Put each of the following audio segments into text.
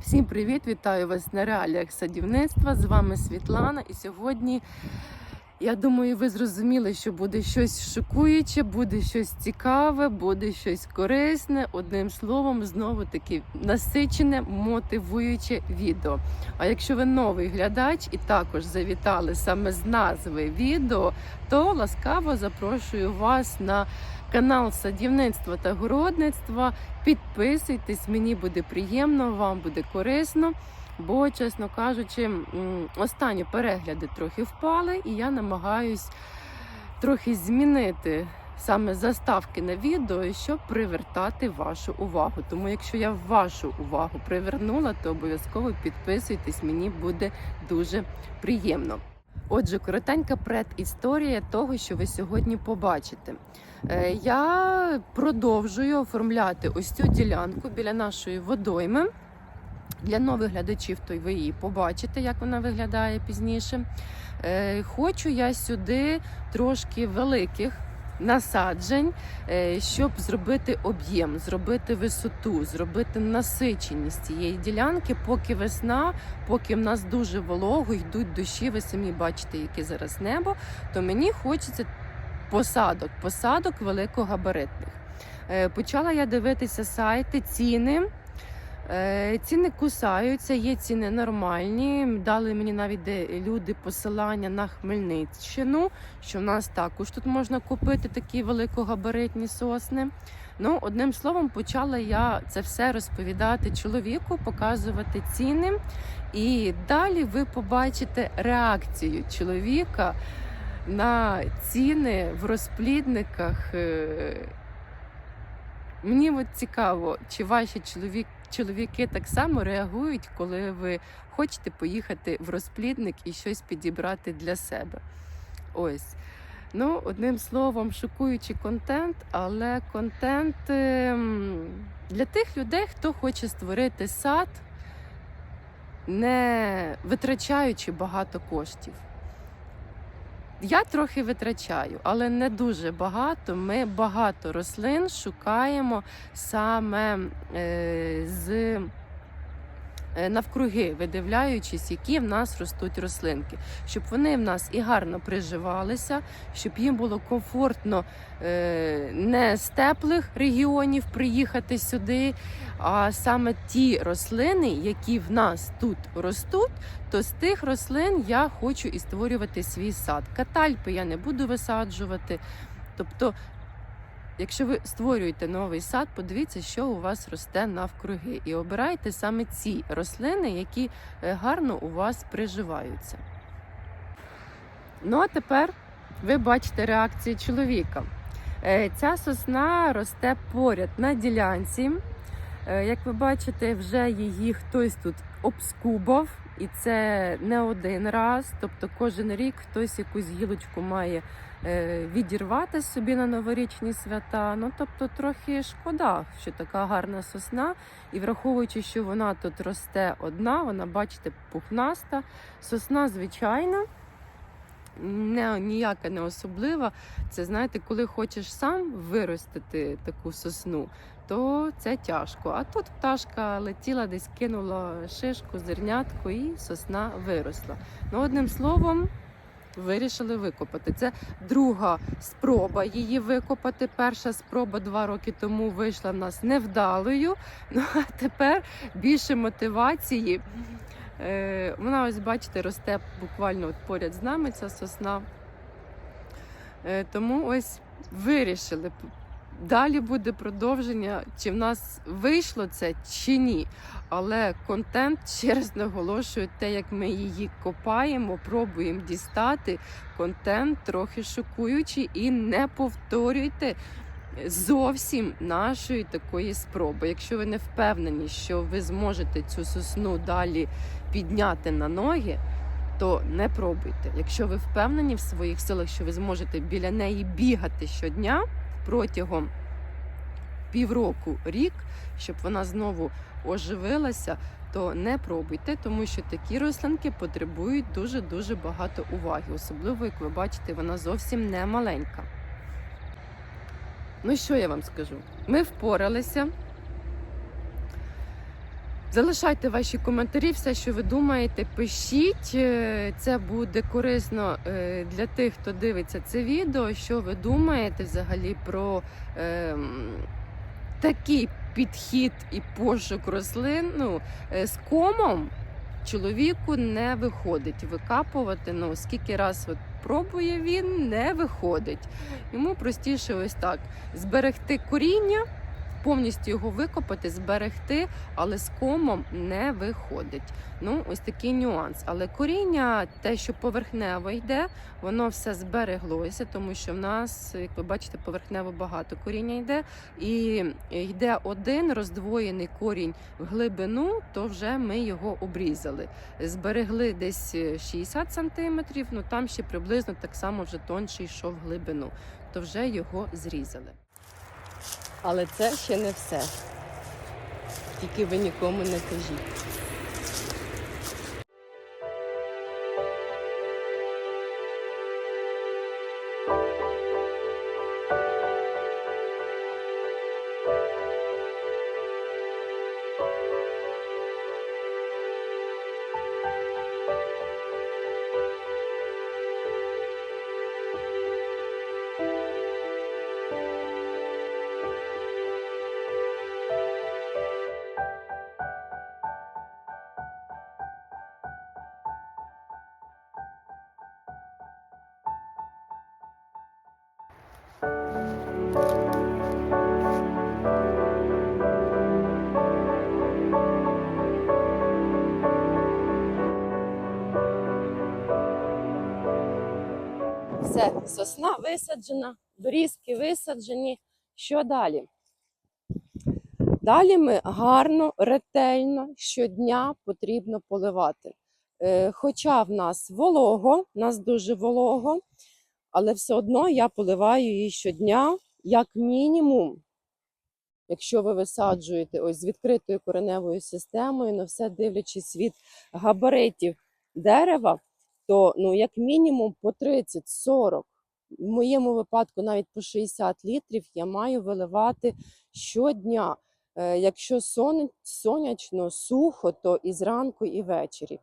Всім привіт! Вітаю вас на реаліях садівництва. З вами Світлана. І сьогодні я думаю, ви зрозуміли, що буде щось шокуюче, буде щось цікаве, буде щось корисне. Одним словом, знову таки насичене, мотивуюче відео. А якщо ви новий глядач і також завітали саме з назви відео, то ласкаво запрошую вас на канал садівництва та городництва. Підписуйтесь, мені буде приємно, вам буде корисно. Бо, чесно кажучи, останні перегляди трохи впали, і я намагаюсь трохи змінити саме заставки на відео, щоб привертати вашу увагу. Тому, якщо я вашу увагу привернула, то обов'язково підписуйтесь, мені буде дуже приємно. Отже, коротенька предісторія того, що ви сьогодні побачите. Е, Я продовжую оформляти ось цю ділянку біля нашої водойми. Для нових глядачів, то ви її побачите, як вона виглядає пізніше. Е, Хочу я сюди трошки великих насаджень, е, щоб зробити об'єм, зробити висоту, зробити насиченість цієї ділянки, поки весна, поки в нас дуже волого, йдуть дощі, ви самі бачите, яке зараз небо, то мені хочеться посадок, посадок великогабаритних. Е, Почала я дивитися сайти, ціни. Е, Ціни кусаються, є ціни нормальні. Дали мені навіть де люди посилання на Хмельниччину, що в нас також тут можна купити такі великогабаритні сосни. Ну, одним словом, почала я це все розповідати чоловіку, показувати ціни. І далі ви побачите реакцію чоловіка на ціни в розплідниках. Мені от цікаво, чи ваші чоловік, чоловіки так само реагують, коли ви хочете поїхати в розплідник і щось підібрати для себе. Ось. Ну, одним словом, шокуючий контент, але контент ем, для тих людей, хто хоче створити сад, не витрачаючи багато коштів. Я трохи витрачаю, але не дуже багато. Ми багато рослин шукаємо саме е, з навкруги, видивляючись, які в нас ростуть рослинки, щоб вони в нас і гарно приживалися, щоб їм було комфортно е, не з теплих регіонів приїхати сюди, а саме ті рослини, які в нас тут ростуть, то з тих рослин я хочу і створювати свій сад. Катальпи я не буду висаджувати. Тобто, якщо ви створюєте новий сад, подивіться, що у вас росте навкруги, і обирайте саме ці рослини, які е, гарно у вас приживаються. Ну а тепер ви бачите реакцію чоловіка. Е, Ця сосна росте поряд на ділянці. Е, Як ви бачите, вже її хтось тут обскубав, і це не один раз. Тобто кожен рік хтось якусь гілочку має відірвати собі на новорічні свята. Ну тобто трохи шкода, що така гарна сосна. І враховуючи, що вона тут росте одна, вона, бачите, пухнаста. Сосна звичайна. Не, ніяка не особлива. Це знаєте, коли хочеш сам виростити таку сосну, то це тяжко. А тут пташка летіла, десь кинула шишку, зернятко, і сосна виросла. Ну, одним словом, вирішили викопати. Це друга спроба її викопати. Перша спроба два роки тому вийшла в нас невдалою. Ну а тепер більше мотивації. Е, Вона, ось, бачите, росте буквально от поряд з нами ця сосна. Е, Тому ось вирішили. Далі буде продовження, чи в нас вийшло це, чи ні. Але контент, ще раз наголошую, те, як ми її копаємо, пробуємо дістати. Контент трохи шокуючий і не повторюйте зовсім нашої такої спроби. Якщо ви не впевнені, що ви зможете цю сосну далі підняти на ноги, то не пробуйте. Якщо ви впевнені в своїх силах, що ви зможете біля неї бігати щодня протягом півроку, рік, щоб вона знову оживилася, то не пробуйте, тому що такі рослинки потребують дуже дуже багато уваги. Особливо, як ви бачите, вона зовсім не маленька. Ну що я вам скажу? Ми впоралися. Залишайте ваші коментарі, все, що ви думаєте, пишіть. Е, Це буде корисно е, для тих, хто дивиться це відео. Що ви думаєте взагалі про ем, такий підхід і пошук рослин ну, е, з комом? Чоловіку не виходить викапувати. Ну скільки раз от пробує він, не виходить. Йому простіше ось так зберегти коріння, повністю його викопати, зберегти, але з комом не виходить. Ну, ось такий нюанс. Але коріння, те, що поверхнево йде, воно все збереглося, тому що в нас, як ви бачите, поверхнево багато коріння йде, і йде один роздвоєний корінь в глибину, то вже ми його обрізали. Зберегли десь 60 сантиметрів, ну там ще приблизно так само вже тонший йшов в глибину, то вже його зрізали. Але це ще не все. Тільки ви нікому не кажіть. Сосна висаджена, берізки висаджені. Що далі? Далі ми гарно, ретельно щодня потрібно поливати. Е, Хоча в нас волого, в нас дуже волого, але все одно я поливаю її щодня, як мінімум. Якщо ви висаджуєте ось з відкритою кореневою системою, на все дивлячись від габаритів дерева, то ну, як мінімум по 30-40, в моєму випадку навіть по 60 літрів я маю виливати щодня. Е, Якщо сонячно, сухо, то і зранку, і ввечері.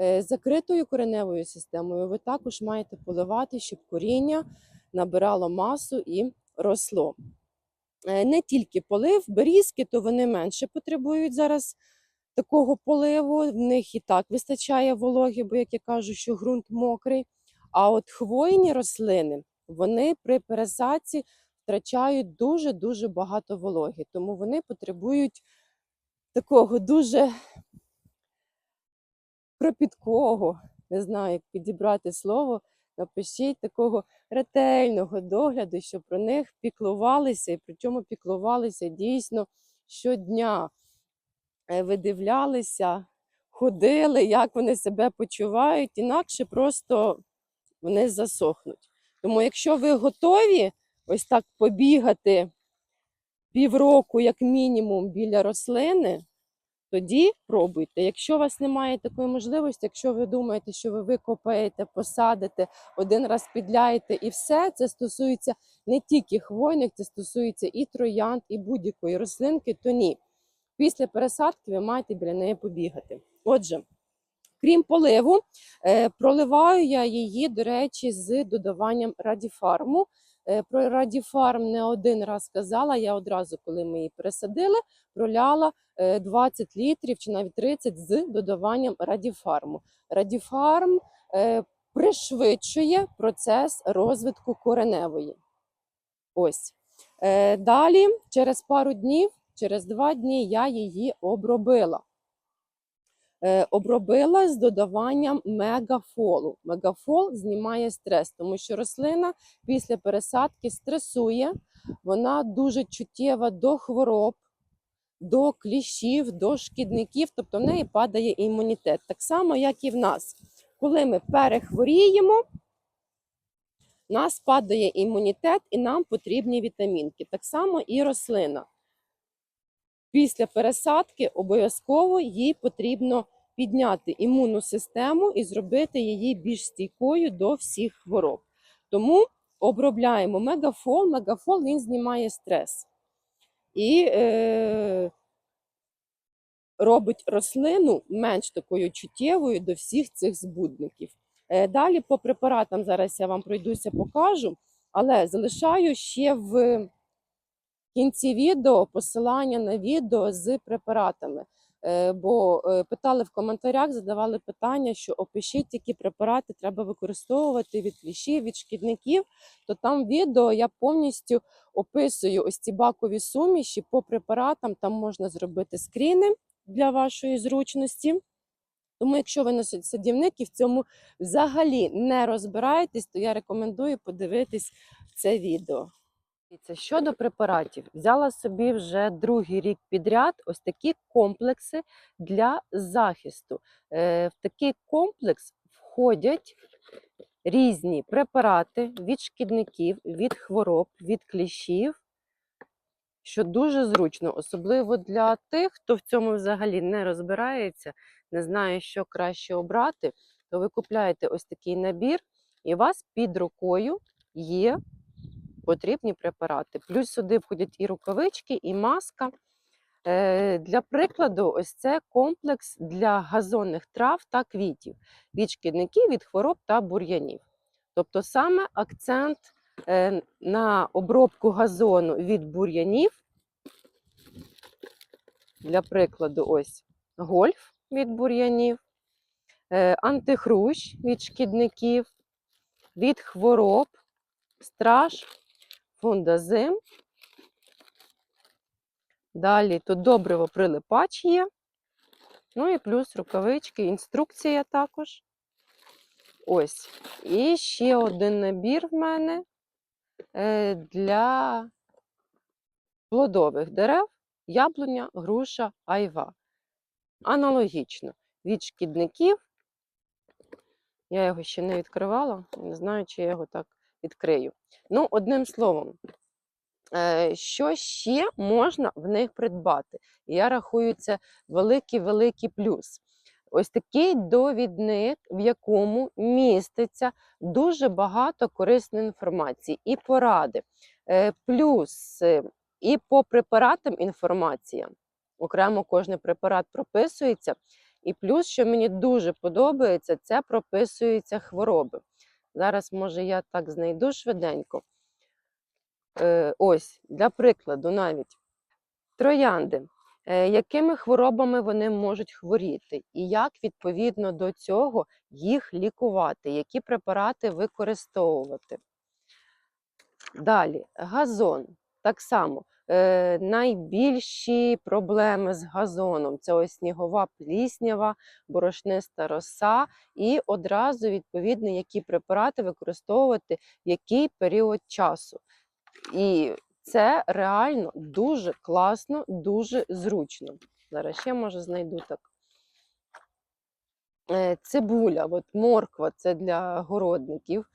Е, Закритою кореневою системою ви також маєте поливати, щоб коріння набирало масу і росло. Е, Не тільки полив, берізки, то вони менше потребують зараз такого поливу. В них і так вистачає вологи, бо, як я кажу, що ґрунт мокрий. А от хвойні рослини вони при пересадці втрачають дуже-дуже багато вологи, тому вони потребують такого дуже кропіткого, не знаю, як підібрати слово. Напишіть такого ретельного догляду, щоб про них піклувалися, і при цьому піклувалися дійсно щодня. Е, видивлялися, ходили, як вони себе почувають, інакше просто вони засохнуть. Тому, якщо ви готові ось так побігати півроку, як мінімум, біля рослини, тоді пробуйте. Якщо у вас немає такої можливості, якщо ви думаєте, що ви викопаєте, посадите, один раз підляєте і все, це стосується не тільки хвойних, це стосується і троянд, і будь-якої рослинки, то ні. Після пересадки ви маєте біля неї побігати. Отже, крім поливу, е, проливаю я її, до речі, з додаванням радіфарму. Е, Про радіфарм не один раз казала. Я одразу, коли ми її пересадили, проляла е, 20 літрів чи навіть 30 з додаванням радіфарму. Радіфарм е, пришвидшує процес розвитку кореневої. Ось. Е, Далі, через пару днів, через два дні я її обробила. Е, Обробила з додаванням мегафолу. Мегафол знімає стрес, тому що рослина після пересадки стресує, вона дуже чуттєва до хвороб, до кліщів, до шкідників, тобто в неї падає імунітет. Так само, як і в нас. Коли ми перехворіємо, в нас падає імунітет і нам потрібні вітамінки. Так само і рослина. Після пересадки обов'язково їй потрібно підняти імунну систему і зробити її більш стійкою до всіх хвороб. Тому обробляємо мегафол. Мегафол він знімає стрес. І е, робить рослину менш такою чуттєвою до всіх цих збудників. Е, Далі по препаратам зараз я вам пройдуся, покажу, але залишаю ще в кінці відео посилання на відео з препаратами. Е, Бо е, питали в коментарях, задавали питання, що опишіть, які препарати треба використовувати від кліщів, від шкідників. То там відео я повністю описую ось ці бакові суміші по препаратам. Там можна зробити скріни для вашої зручності. Тому, якщо ви садівник і в цьому взагалі не розбираєтесь, то я рекомендую подивитись це відео. Щодо препаратів, взяла собі вже другий рік підряд ось такі комплекси для захисту. Е, В такий комплекс входять різні препарати від шкідників, від хвороб, від кліщів, що дуже зручно, особливо для тих, хто в цьому взагалі не розбирається, не знає, що краще обрати, то ви купляєте ось такий набір, і у вас під рукою є потрібні препарати. Плюс сюди входять і рукавички, і маска. Е, Для прикладу, ось це комплекс для газонних трав та квітів від шкідників, від хвороб та бур'янів. Тобто саме акцент е, на обробку газону від бур'янів. Для прикладу, ось гольф від бур'янів, е, антихрущ від шкідників, від хвороб, страж, фундазим. Далі тут добриво прилипач є. Ну і плюс рукавички, інструкція також. Ось. І ще один набір в мене е, для плодових дерев, яблуня, груша, айва. Аналогічно від шкідників. Я його ще не відкривала, не знаю, чи я його так відкрию. Ну, одним словом, е, що ще можна в них придбати? Я рахую, це великий-великий плюс. Ось такий довідник, в якому міститься дуже багато корисної інформації і поради. Е, Плюс е, і по препаратам інформація. Окремо кожен препарат прописується. І плюс, що мені дуже подобається, це прописуються хвороби. Зараз, може, я так знайду швиденько. Е, ось, для прикладу, навіть троянди. Е, Якими хворобами вони можуть хворіти, і як відповідно до цього їх лікувати, які препарати використовувати. Далі, газон. Так само, е, найбільші проблеми з газоном це ось снігова пліснява, борошниста роса, і одразу, відповідно, які препарати використовувати в який період часу. І це реально дуже класно, дуже зручно. Зараз ще може знайду так. Е, Цибуля, от морква це для городників.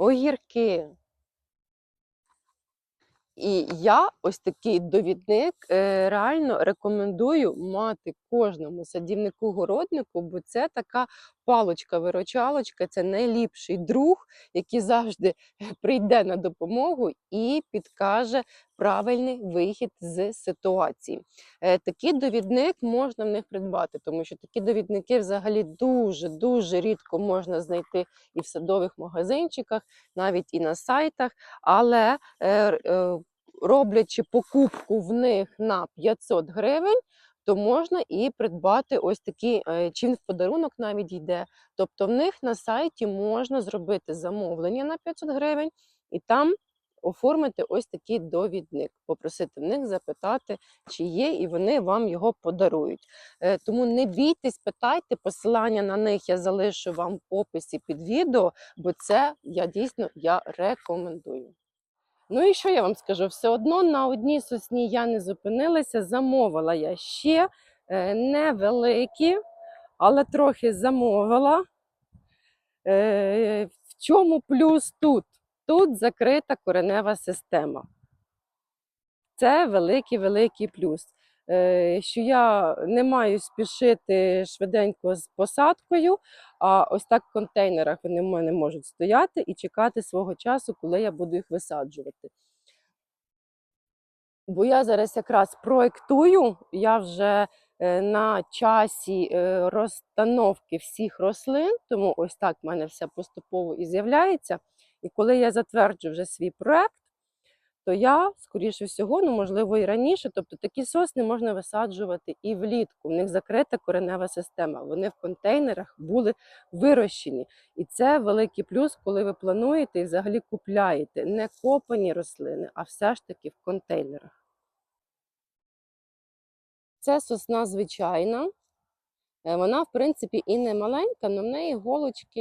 Огірки. І я ось такий довідник е, реально рекомендую мати кожному садівнику-городнику, бо це така палочка-виручалочка, це найліпший друг, який завжди прийде на допомогу і підкаже правильний вихід з ситуації. Е, Такий довідник можна в них придбати, тому що такі довідники взагалі дуже-дуже рідко можна знайти і в садових магазинчиках, навіть і на сайтах. Але е, е, роблячи покупку в них на 500 гривень, то можна і придбати ось такі, е, чи він в подарунок навіть йде. Тобто в них на сайті можна зробити замовлення на 500 гривень і там оформити ось такий довідник, попросити в них запитати, чи є, і вони вам його подарують. Е, Тому не бійтесь, питайте, посилання на них я залишу вам в описі під відео, бо це я дійсно я рекомендую. Ну і що я вам скажу? Все одно на одній сосні я не зупинилася, замовила я ще е, невеликі, але трохи замовила. Е, В чому плюс тут? Тут закрита коренева система. Це великий-великий плюс. Е, Що я не маю спішити швиденько з посадкою, а ось так в контейнерах вони в мене можуть стояти і чекати свого часу, коли я буду їх висаджувати. Бо я зараз якраз проектую, я вже е, на часі е, розстановки всіх рослин, тому ось так в мене все поступово і з'являється. І коли я затверджу вже свій проект, то я, скоріше всього, ну можливо, і раніше, тобто такі сосни можна висаджувати і влітку. В них закрита коренева система. Вони в контейнерах були вирощені. І це великий плюс, коли ви плануєте і взагалі купляєте не копані рослини, а все ж таки в контейнерах. Це сосна звичайна. Е, Вона, в принципі, і не маленька, але в неї голочки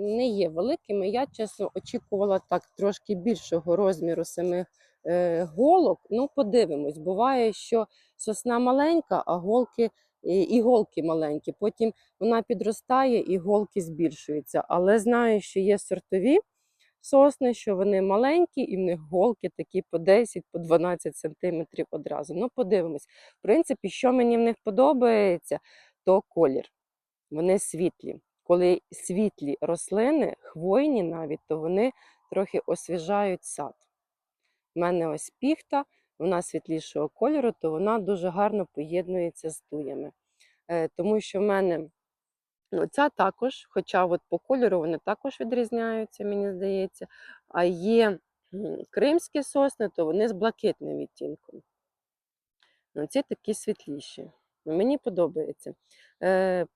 не є великими. Я, чесно, очікувала так трошки більшого розміру самих е, голок. Ну, подивимось. Буває, що сосна маленька, а голки і і голки маленькі. Потім вона підростає і голки збільшуються. Але знаю, що є сортові сосни, що вони маленькі, і в них голки такі по 10, по 12 сантиметрів одразу. Ну, подивимось. В принципі, що мені в них подобається, то колір. Вони світлі. Коли світлі рослини, хвойні навіть, то вони трохи освіжають сад. У мене ось піхта, вона світлішого кольору, то вона дуже гарно поєднується з туями. Е, Тому що в мене ну, ця також, хоча от по кольору вони також відрізняються, мені здається. А є кримські сосни, то вони з блакитним відтінком. Ну, ці такі світліші. Мені подобається. Е,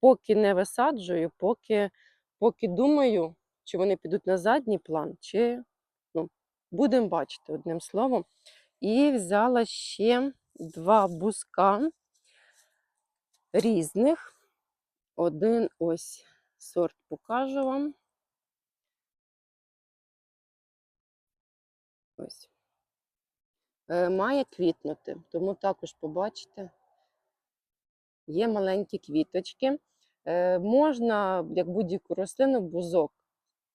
поки не висаджую, поки, поки думаю, чи вони підуть на задній план, чи ну, будемо бачити одним словом. І взяла ще два бузка різних. Один ось сорт покажу вам. Ось. Е, має квітнути, тому також побачите. Є маленькі квіточки. Е, можна, як будь-яку рослину, бузок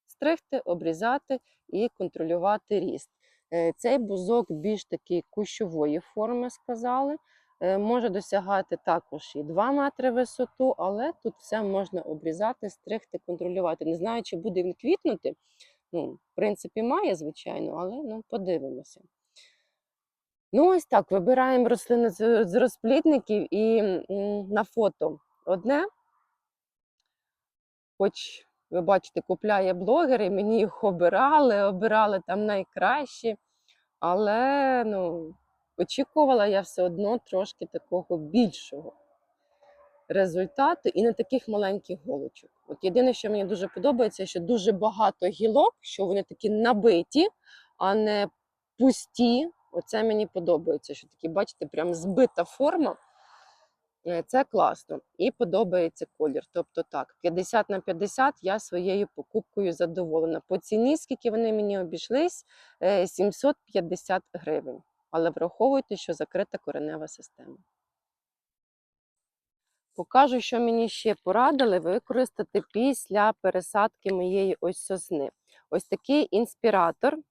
стригти, обрізати і контролювати ріст. Е, цей бузок більш такий кущової форми, сказали. Е, може досягати також і 2 метри висоту, але тут все можна обрізати, стригти, контролювати. Не знаю, чи буде він квітнути. Ну, в принципі, має, звичайно, але ну, подивимося. Ну, ось так, вибираємо рослини з розплідників і на фото одне. Хоч, ви бачите, купляє блогери, мені їх обирали, обирали там найкращі. Але ну, очікувала я все одно трошки такого більшого результату і не таких маленьких голочок. От єдине, що мені дуже подобається, що дуже багато гілок, що вони такі набиті, а не пусті. Оце мені подобається, що такі, бачите, прям збита форма. Е, Це класно і подобається колір. Тобто так, 50 на 50 я своєю покупкою задоволена. По ціні, скільки вони мені обійшлись, е, 750 гривень. Але враховуйте, що закрита коренева система. Покажу, що мені ще порадили використати після пересадки моєї ось сосни. Ось такий інспіратор е,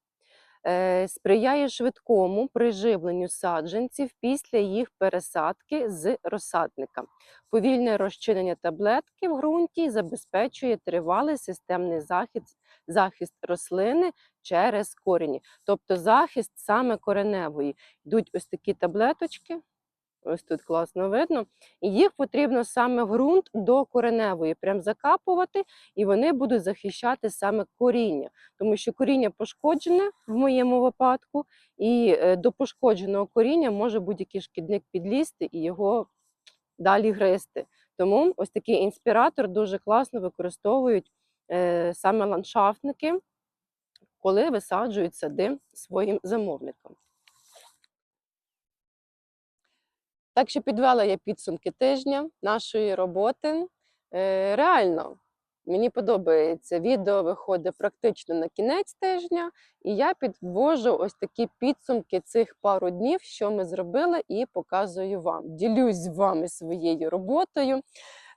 сприяє швидкому приживленню саджанців після їх пересадки з розсадника. Повільне розчинення таблетки в ґрунті забезпечує тривалий системний захист, захист рослини через корені. Тобто захист саме кореневої. Йдуть ось такі таблеточки. Ось тут класно видно. І їх потрібно саме ґрунт до кореневої, прям закапувати, і вони будуть захищати саме коріння, тому що коріння пошкоджене в моєму випадку, і е, до пошкодженого коріння може будь-який шкідник підлізти і його далі гризти. Тому ось такий інспіратор дуже класно використовують е, саме ландшафтники, коли висаджують сади своїм замовникам. Так що підвела я підсумки тижня нашої роботи. Е, реально, мені подобається. Відео виходить практично на кінець тижня, і я підвожу ось такі підсумки цих пару днів, що ми зробили, і показую вам. Ділюсь з вами своєю роботою.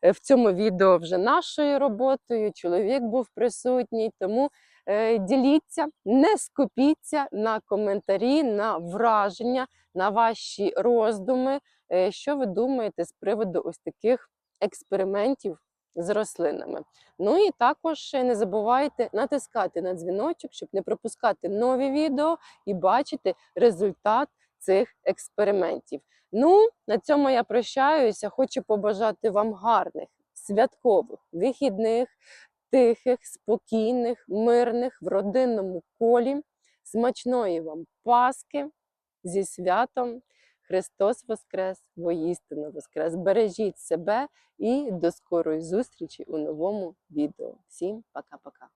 Е, В цьому відео вже нашою роботою. Чоловік був присутній, тому е, діліться, не скупіться на коментарі, на враження, на ваші роздуми. Е, Що ви думаєте з приводу ось таких експериментів з рослинами? Ну і також не забувайте натискати на дзвіночок, щоб не пропускати нові відео і бачити результат цих експериментів. Ну, на цьому я прощаюся. Хочу побажати вам гарних святкових вихідних, тихих, спокійних, мирних в родинному колі. Смачної вам Паски зі святом. Христос Воскрес, воістину Воскрес. Бережіть себе і до скорої зустрічі у новому відео. Всім пока-пока.